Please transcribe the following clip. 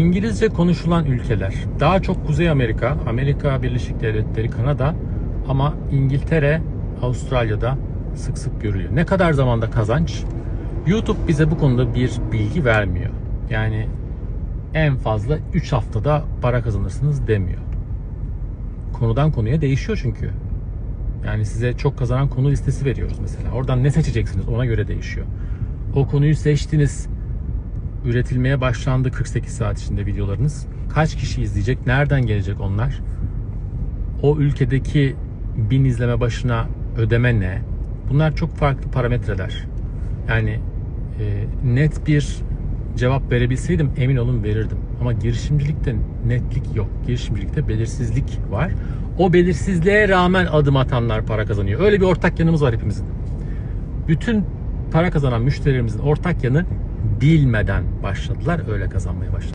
İngilizce konuşulan ülkeler daha çok Kuzey Amerika, Amerika Birleşik Devletleri, Kanada ama İngiltere, Avustralya'da sık sık görülüyor. Ne kadar zamanda kazanç? YouTube bize bu konuda bir bilgi vermiyor. Yani en fazla 3 haftada para kazanırsınız demiyor. Konudan konuya değişiyor çünkü. Yani size çok kazanan konu listesi veriyoruz mesela. Oradan ne seçeceksiniz ona göre değişiyor. O konuyu seçtiniz. Üretilmeye başlandı 48 saat içinde videolarınız. Kaç kişi izleyecek? Nereden gelecek onlar? O ülkedeki bin izleme başına ödeme ne? Bunlar çok farklı parametreler. Yani e, net bir cevap verebilseydim emin olun verirdim. Ama girişimcilikte netlik yok. Girişimcilikte belirsizlik var. O belirsizliğe rağmen adım atanlar para kazanıyor. Öyle bir ortak yanımız var hepimizin. Bütün para kazanan müşterilerimizin ortak yanı bilmeden başladılar, öyle kazanmaya başladılar.